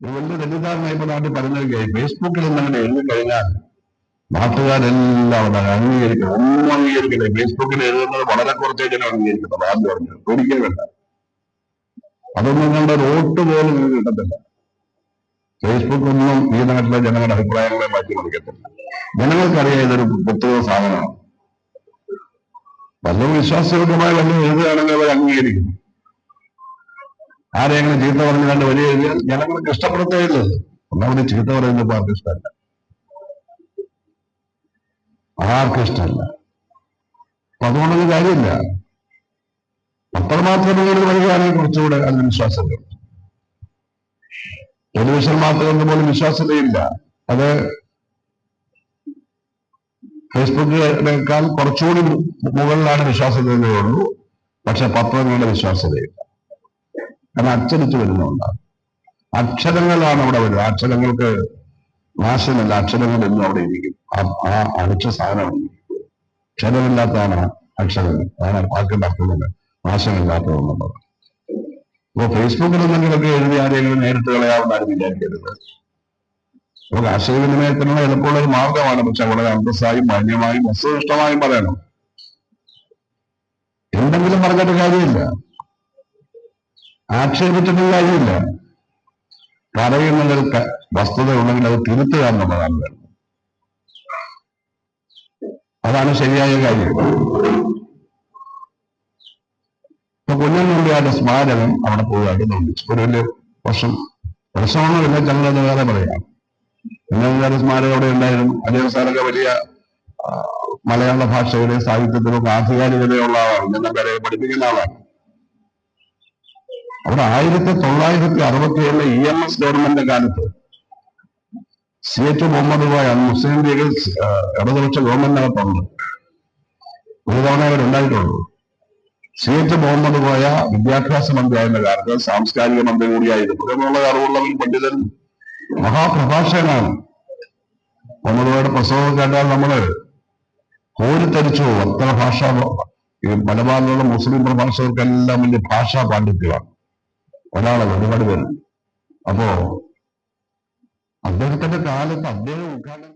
വലിയ തെറ്റിദ്ധാരണ ഇപ്പൊ നാട്ടിൽ പറയുന്നത് ഫേസ്ബുക്കിൽ എന്തെങ്കിലും എഴുതി കഴിഞ്ഞാൽ നാട്ടുകാരെല്ലാം അവിടെ അംഗീകരിക്കണം ഒന്നും അംഗീകരിക്കില്ല. ഫേസ്ബുക്കിൽ എഴുതുന്നത് വളരെ കുറച്ചേ ജനം അംഗീകരിക്കുന്നത് ആദ്യം പറഞ്ഞു ഒരിക്കലും വേണ്ട. അതൊന്നും കണ്ട റോട്ട് പോലും നിങ്ങൾക്ക് കിട്ടത്തില്ല. ഫേസ്ബുക്ക് ഒന്നും ഈ നാട്ടിലെ ജനങ്ങളുടെ അഭിപ്രായങ്ങളെ മാറ്റി കൊടുക്കത്തില്ല ജനങ്ങൾക്കറിയാം ഇതൊരു പ്രത്യേക സാധനമാണ്. വല്ല വിശ്വാസയോഗ്യമായ വല്ല എഴുതുകയാണെങ്കിൽ അവർ അംഗീകരിക്കും ആരെങ്കിലും ചീത്ത പറഞ്ഞു കണ്ട് വലിയ എഴുതിയാൽ ജനങ്ങൾക്ക് ഇഷ്ടപ്പെടുത്തേയില്ല ഒന്നാമത് ചീത്ത പറയുന്നത് പാർട്ടി ഇഷ്ടമല്ല. ആർക്കും ഇഷ്ടമല്ല. അപ്പൊ അതുകൊണ്ടൊരു കാര്യമില്ല. പത്രമാധ്യമങ്ങളിൽ വരികയാണെങ്കിൽ കുറച്ചുകൂടെ അതിന് വിശ്വാസത ടെലിവിഷൻ മാത്രം പോലും വിശ്വാസ്യതയില്ല. അത് ഫേസ്ബുക്കിനേക്കാൾ കുറച്ചുകൂടി മുകളിലാണ് വിശ്വാസ്യതയുള്ളൂ പക്ഷെ പത്രങ്ങളുടെ വിശ്വാസ്യതയില്ല. കാരണം അച്ചടിച്ചു വരുന്നുണ്ടാവും അക്ഷരങ്ങളാണ് അവിടെ വരുന്നത് അക്ഷരങ്ങൾക്ക് നാശമില്ല. അക്ഷരങ്ങൾ എന്നും അവിടെ ഇരിക്കും. ആ- അടിച്ച സാധനം ക്ഷരമില്ലാത്തതാണ് അക്ഷരങ്ങൾ. അതാണ് വാക്കിന്റെ അർത്ഥങ്ങൾ നാശമില്ലാത്തതെന്നുള്ളത് അപ്പൊ ഫേസ്ബുക്കിൽ എന്തെങ്കിലുമൊക്കെ എഴുതി ആരെങ്കിലും നേരിട്ട് കളയാവുന്നതാരും വിചാരിക്കരുത്. നമുക്ക് ആശയവിനിമയത്തിനുള്ള എളുപ്പമുള്ള ഒരു മാർഗമാണ്. പക്ഷെ വളരെ അന്തസ്സായും മാന്യമായും വസ്തുനിഷ്ഠമായും പറയണം. എന്തെങ്കിലും പറഞ്ഞിട്ട് കാര്യമില്ല. ആക്ഷേപിച്ചിട്ടും കാര്യമില്ല. പറയുന്നതിൽ വസ്തുത ഉണ്ടെങ്കിൽ അത് തിരുത്തുക എന്നുള്ളതാണ് അതാണ് ശരിയായ കാര്യം. ഇപ്പൊ കുഞ്ഞൻ നമ്പ്യാരുടെ സ്മാരകം അവിടെ പോവുകയായിട്ട് നിർമ്മിച്ചു. ഒരു വലിയ വർഷം വർഷമൊന്നുമില്ല ഞങ്ങളത് വേറെ പറയാം. കുഞ്ഞൻ സ്മാരകം അവിടെ ഉണ്ടായിരുന്നു. അദ്ദേഹം സാറൊക്കെ വലിയ മലയാള ഭാഷയുടെ സാഹിത്യത്തിലും ആധികാരികതയുള്ള ആളാണ്. ഞങ്ങൾ പഠിപ്പിക്കുന്ന ആളാണ്. അവിടെ ആയിരത്തി തൊള്ളായിരത്തി അറുപത്തി ഏഴിലെ ഇ എം എസ് ഗവൺമെന്റിന്റെ കാലത്ത് സി എച്ച് മുഹമ്മദ് ഭായ് അന്ന് മുസ്ലിം ലീഗ് ഇടതുപക്ഷ ഗവൺമെന്റിനകത്തുണ്ട് ഒരു തവണ അവരുണ്ടായിട്ടുള്ളൂ സി എച്ച് മുഹമ്മദ് ഭായ വിദ്യാഭ്യാസ മന്ത്രിയായിരുന്ന കാലത്ത് സാംസ്കാരിക മന്ത്രി കൂടിയായിരുന്നു. എന്നുള്ള അറിവുള്ളവൻ പണ്ഡിതൻ മഹാപ്രഭാഷകനാണ്. മുഹമ്മദ് ഭായുടെ പ്രസംഗം കേട്ടാൽ നമ്മൾ കോരിത്തരിച്ചു വർത്തന ഭാഷ മലബാറിലുള്ള മുസ്ലിം പ്രഭാഷകർക്കെല്ലാം വലിയ ഭാഷാ പാണ്ഡിത്യമാണ്. ഒരാളെ ഒരുപാട് പേര് അപ്പോ അദ്ദേഹത്തിന്റെ കാലത്ത് അദ്ദേഹം ഉദ്ഘാടനം